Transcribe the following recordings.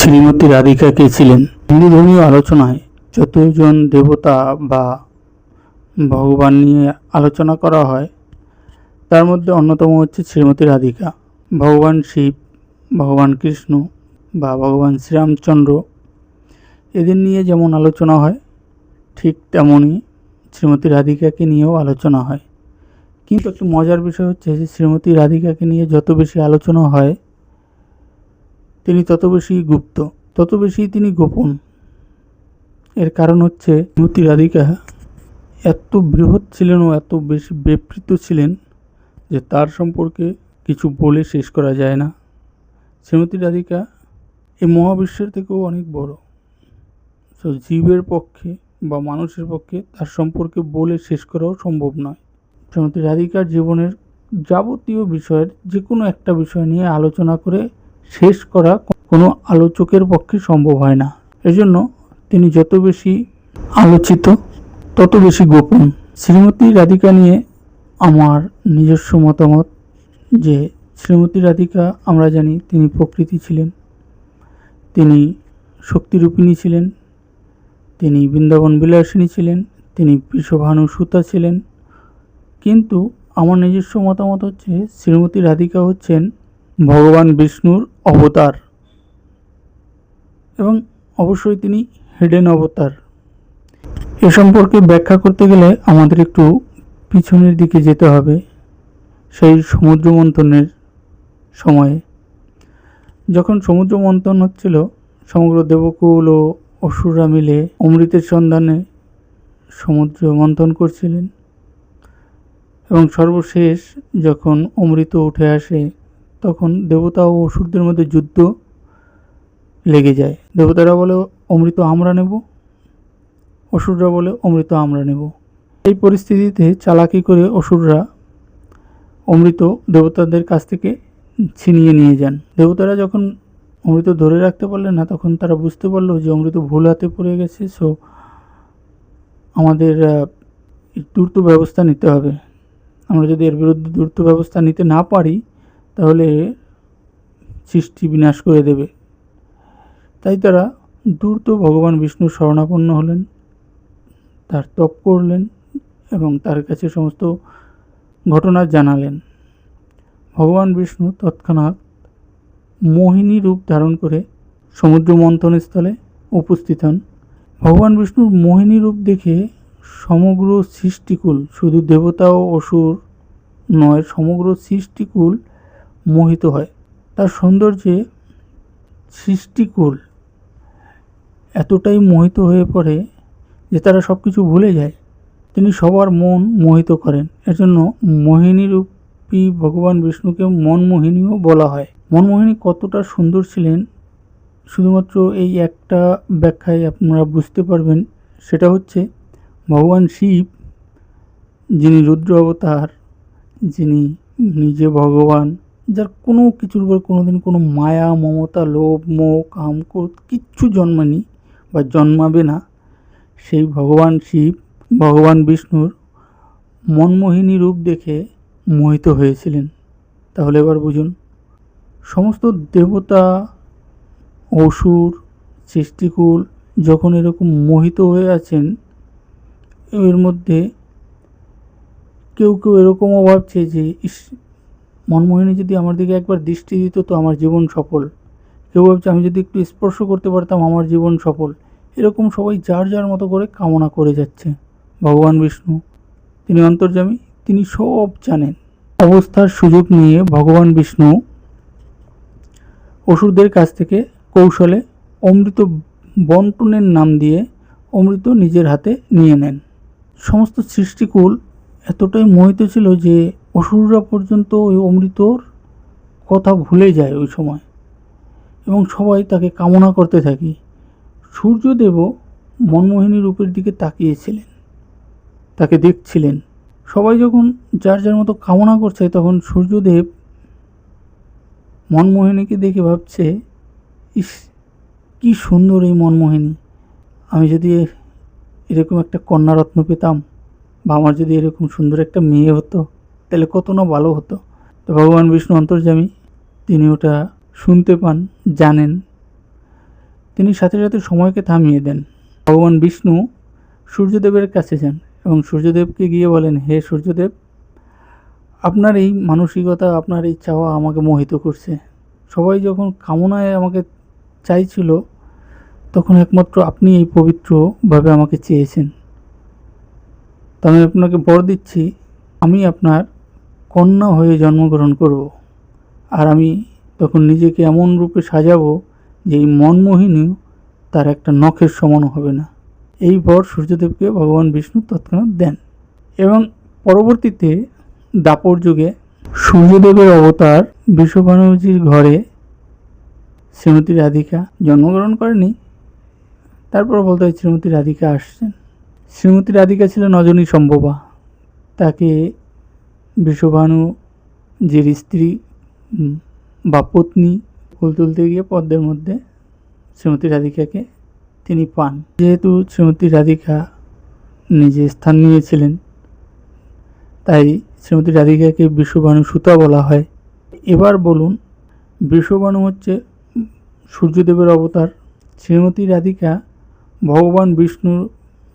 শ্রীমতী রাধিকা কে ছিলেন? হিন্দু ধর্মীয় আলোচনায় যতজন দেবতা বা ভগবান নিয়ে আলোচনা করা হয়, তার মধ্যে অন্যতম হচ্ছে শ্রীমতী রাধিকা। ভগবান শিব, ভগবান কৃষ্ণ বা ভগবান শ্রীরামচন্দ্র এদের নিয়ে যেমন আলোচনা হয়, ঠিক তেমনই শ্রীমতী রাধিকাকে নিয়েও আলোচনা হয়। কিন্তু একটু মজার বিষয় হচ্ছে যে শ্রীমতী রাধিকাকে নিয়ে যত বেশি আলোচনা হয় তিনি তত বেশি গুপ্ত, তত বেশি তিনি গোপন। এর কারণ হচ্ছে, শ্রীমতী রাধিকা এত বৃহৎ ছিলেন ও এত বেশি বিবৃত ছিলেন যে তার সম্পর্কে কিছু বলে শেষ করা যায় না। শ্রীমতী রাধিকা এই মহাবিশ্বের থেকেও অনেক বড়। তো জীবের পক্ষে বা মানুষের পক্ষে তার সম্পর্কে বলে শেষ করাও সম্ভব নয়। শ্রীমতী রাধিকার জীবনের যাবতীয় বিষয়ের যে কোনো একটা বিষয় নিয়ে আলোচনা করে শেষ করা কোনো আলোচকের পক্ষে সম্ভব হয় না। এজন্য তিনি যত বেশি আলোচিত, তত বেশি গোপন। শ্রীমতী রাধিকা নিয়ে আমার নিজস্ব মতামত যে, শ্রীমতী রাধিকা, আমরা জানি তিনি প্রকৃতি ছিলেন। তিনি শক্তিরূপিণী ছিলেন। তিনি বৃন্দাবন বিলাসিনী ছিলেন। তিনি বিশ্বভানু সুতা ছিলেন। কিন্তু আমার নিজস্ব মতামত হচ্ছে, শ্রীমতী রাধিকা হচ্ছেন ভগবান বিষ্ণুর অবতার এবং অবশ্যই তিনি হিডেন অবতার। এ সম্পর্কে ব্যাখ্যা করতে গেলে আমাদের একটু পিছনের দিকে যেতে হবে, সেই সমুদ্র মন্থনের সময়ে। যখন সমুদ্র মন্থন হচ্ছিল, সমগ্র দেবকুল ও অসুররা মিলে অমৃতের সন্ধানে সমুদ্র মন্থন করছিলেন। এবং সর্বশেষ যখন অমৃত উঠে আসে তখন দেবতা ও অসুরদের মধ্যে যুদ্ধ লেগে যায়। দেবতারা বলে, অমৃত আমরা নেব। অসুররা বলে, অমৃত আমরা নেব। এই পরিস্থিতিতে চালাকি করে অসুররা অমৃত দেবতাদের কাছ থেকে ছিনিয়ে নিয়ে যান। দেবতারা যখন অমৃত ধরে রাখতে পারলেন না, তখন তারা বুঝতে পারল যে অমৃত ভুল হাতে পড়ে গেছে, সো আমাদের দ্রুত ব্যবস্থা নিতে হবে। আমরা যদি এর বিরুদ্ধে দ্রুত ব্যবস্থা নিতে না পারি তাহলে সৃষ্টি বিনাশ করে দেবে। তাই তারা দ্রুত ভগবান বিষ্ণুর শরণাপন্ন হলেন, তার তপ করলেন এবং তার কাছে সমস্ত ঘটনা জানালেন। ভগবান বিষ্ণু তৎক্ষণাৎ মোহিনী রূপ ধারণ করে সমুদ্র মন্থন স্থলে উপস্থিত হন। ভগবান বিষ্ণুর মোহিনী রূপ দেখে সমগ্র সৃষ্টিকুল, শুধু দেবতা ও অসুর নয়, সমগ্র সৃষ্টিকুল মোহিত হয়। তার সৌন্দর্যে সৃষ্টিকুল এতটাই মোহিত হয়ে পড়ে যে তারা সব কিছু ভুলে যায়। তিনি সবার মন মোহিত করেন। এজন্য মোহিনী রূপী ভগবান বিষ্ণুকে মনমোহিনীও বলা হয়। মনমোহিনী কতটা সুন্দর ছিলেন, শুধুমাত্র এই একটা ব্যাখ্যায় আপনারা বুঝতে পারবেন, সেটা হচ্ছে ভগবান শিব, যিনি রুদ্র অবতার, যিনি নিজে ভগবান যার কোনো কিছুর উপর কোনোদিন কোনো মায়া, মমতা, লোভ, মোহ, কাম, ক্রোধ কিচ্ছু জন্মানি বা জন্মাবে না। সেই ভগবান শিব, ভগবান বিষ্ণুর মনমোহিনী রূপ দেখে মোহিত হয়েছিলেন। তাহলে এবার বুঝুন, সমস্ত দেবতা, অসুর, সৃষ্টিকুল যখন এরকম মোহিত হয়ে আছেন, এর মধ্যে কেউ কেউ এরকমও ভাবছে যে, ইস মনমোহিনী যদি আমার দিকে একবার দৃষ্টি দিত, তো আমার জীবন সফল। কেউ ভাবছে আমি যদি একটু স্পর্শ করতে পারতাম, আমার জীবন সফল। এরকম সবাই যার যার মতো করে কামনা করে যাচ্ছে। ভগবান বিষ্ণু, তিনি অন্তর্যামী, তিনি সব জানেন। অবস্থার সুযোগ নিয়ে ভগবান বিষ্ণু অসুরদের কাছ থেকে কৌশলে অমৃত বন্টনের নাম দিয়ে অমৃত নিজের হাতে নিয়ে নেন। সমস্ত সৃষ্টিকুল এতটাই মোহিত ছিল যে অসুররা পর্যন্ত ওই অমৃতর কথা ভুলে যায় ওই সময়। এবং সবাই তাকে কামনা করতে থাকি। সূর্যদেবও মনমোহিনী রূপের দিকে তাকিয়েছিলেন। তাকে দেখছিলেন। সবাই যখন যার যার মতো কামনা করছে, তখন সূর্যদেব মনমোহিনীকে দেখে ভাবছে, ইস, কী সুন্দর এই মনমোহিনী। আমি যদি এরকম একটা কন্যারত্ন পেতাম বা আমার যদি এরকম সুন্দর একটা মেয়ে হতো তাহলে কত না ভালো হতো? তো ভগবান বিষ্ণু অন্তর্যামী, তিনি ওটা শুনতে পান, জানেন। তিনি সাথে সাথে সময়কে থামিয়ে দেন। ভগবান বিষ্ণু সূর্যদেবের কাছে যান এবং সূর্যদেবকে গিয়ে বলেন, হে সূর্যদেব, আপনার এই মানসিকতা, আপনার এই চাওয়া আমাকে মোহিত করছে। সবাই যখন কামনায় আমাকে চাইছিল, তখন একমাত্র আপনি এই পবিত্রভাবে আমাকে চেয়েছেন। তো আমি আপনাকে বর দিচ্ছি, আমি আপনার কন্যা হয়ে জন্মগ্রহণ করব। আর আমি তখন নিজেকে এমন রূপে সাজাবো যে এই মনমোহিনী তার একটা নখের সমানও হবে না। এই বর সূর্যদেবকে ভগবান বিষ্ণু তৎক্ষণাৎ দেন এবং পরবর্তীতে দাপর যুগে সূর্যদেবের অবতার বিশ্বভানুজির ঘরে শ্রীমতী রাধিকা জন্মগ্রহণ করেনি। তারপর বলতে হয় শ্রীমতী রাধিকা আসছেন। শ্রীমতী রাধিকা ছিলেন অজনী সম্ভবা। তাকে বিশ্বভানু যে স্ত্রী বা পত্নী, ফুল তুলতে গিয়ে পদ্মের মধ্যে শ্রীমতী রাধিকাকে তিনি পান। যেহেতু শ্রীমতী রাধিকা নিজে স্থান নিয়েছিলেন, তাই শ্রীমতী রাধিকাকে বিশ্বভানু সুতা বলা হয়। এবার বলুন, বিশ্বভানু হচ্ছে সূর্যদেবের অবতার। শ্রীমতী রাধিকা ভগবান বিষ্ণুর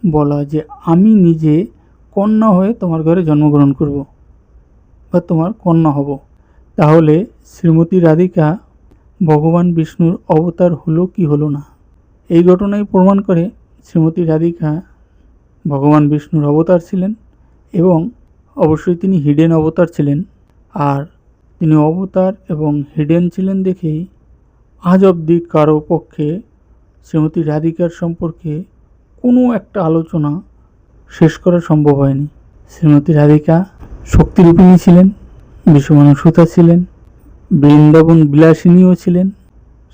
বলা যে, আমি নিজে কন্যা হয়ে তোমার ঘরে জন্মগ্রহণ করব। বা তোমার কন্যা হব। তাহলে শ্রীমতী রাধিকা ভগবান বিষ্ণুর অবতার হলো কি হলো না? এই ঘটনাই প্রমাণ করে শ্রীমতী রাধিকা ভগবান বিষ্ণুর অবতার ছিলেন এবং অবশ্যই তিনি হিডেন অবতার ছিলেন। আর তিনি অবতার এবং হিডেন ছিলেন দেখেই আজ অবধি কারও পক্ষে শ্রীমতী রাধিকার সম্পর্কে কোনো একটা আলোচনা শেষ করা সম্ভব হয়নি। শ্রীমতী রাধিকা শক্তিরূপিণী ছিলেন, বিশ্বমানব সুতা ছিলেন, বৃন্দাবন বিলাসিনীও ছিলেন,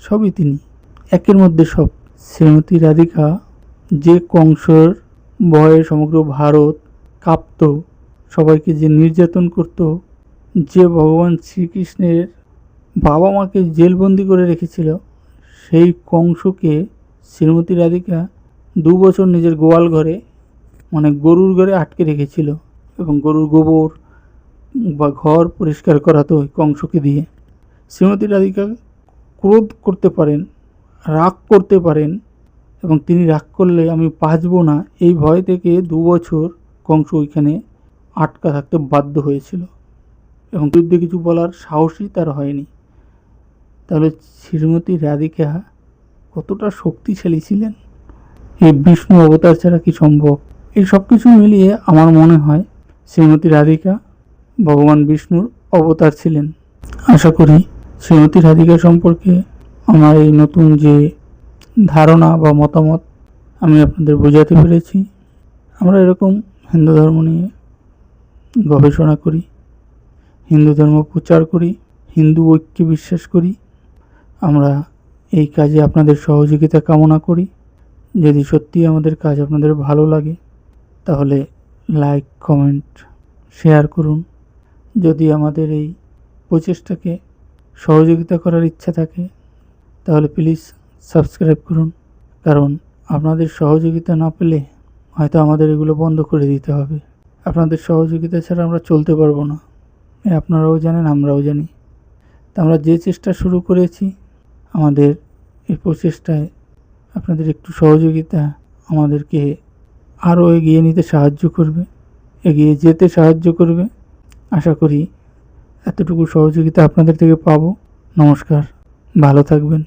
সবই তিনি। একের মধ্যে সব। শ্রীমতী রাধিকা, যে কংসর ভয়ে সমগ্র ভারত কাঁপত, সবাইকে যে নির্যাতন করত, যে ভগবান শ্রীকৃষ্ণের বাবা মাকে জেলবন্দি করে রেখেছিল, সেই কংসকে শ্রীমতী রাধিকা দু বছর নিজের গোয়াল ঘরে মানে গরুর ঘরে আটকে রেখেছিল এবং গরুর গোবর বা ঘর পরিষ্কার করাতো ওই কংসকে দিয়ে। শ্রীমতী রাধিকা ক্রোধ করতে পারেন, রাগ করতে পারেন এবং তিনি রাগ করলে আমি বাঁচব না। এই ভয় থেকে দু বছর কংস ওইখানে আটকা থাকতে বাধ্য হয়েছিল এবং যুদ্ধে কিছু বলার সাহসই তার হয়নি। তাহলে শ্রীমতী রাধিকা কতটা শক্তিশালী ছিলেন? এই বিষ্ণু অবতার ছাড়া কি সম্ভব? এই সব কিছু মিলিয়ে আমার মনে হয় শ্রীমতী রাধিকা ভগবান বিষ্ণুর অবতার ছিলেন। আশা করি শ্রীমতী রাধিকা সম্পর্কে আমার এই নতুন যে ধারণা বা মতামত আমি আপনাদের বোঝাতে পেরেছি। আমরা এরকম হিন্দু ধর্ম নিয়ে গবেষণা করি, হিন্দু ধর্ম প্রচার করি, হিন্দু ঐক্যে বিশ্বাস করি। আমরা এই কাজে আপনাদের সহযোগিতা কামনা করি। যদি সত্যি আমাদের কাজ আপনাদের ভালো লাগে, তাহলে লাইক কমেন্ট শেয়ার করুন। যদি আমাদের এই প্রচেষ্টাকে সহযোগিতা করার ইচ্ছা থাকে, তাহলে প্লিজ সাবস্ক্রাইব করুন। কারণ আপনাদের সহযোগিতা না পেলে হয়তো আমাদের এগুলো বন্ধ করে দিতে হবে। আপনাদের সহযোগিতা ছাড়া আমরা চলতে পারব না। আপনারাও জানেন, আমরাও জানি। তা আমরা যে চেষ্টা শুরু করেছি, আমাদের এই প্রচেষ্টায় আপনাদের একটু সহযোগিতা আমাদেরকে আরও এগিয়ে নিতে সাহায্য করবে, এগিয়ে যেতে সাহায্য করবে। আশা করি এতটুকু সহযোগিতা আপনাদের থেকে পাবো। নমস্কার। ভালো থাকবেন।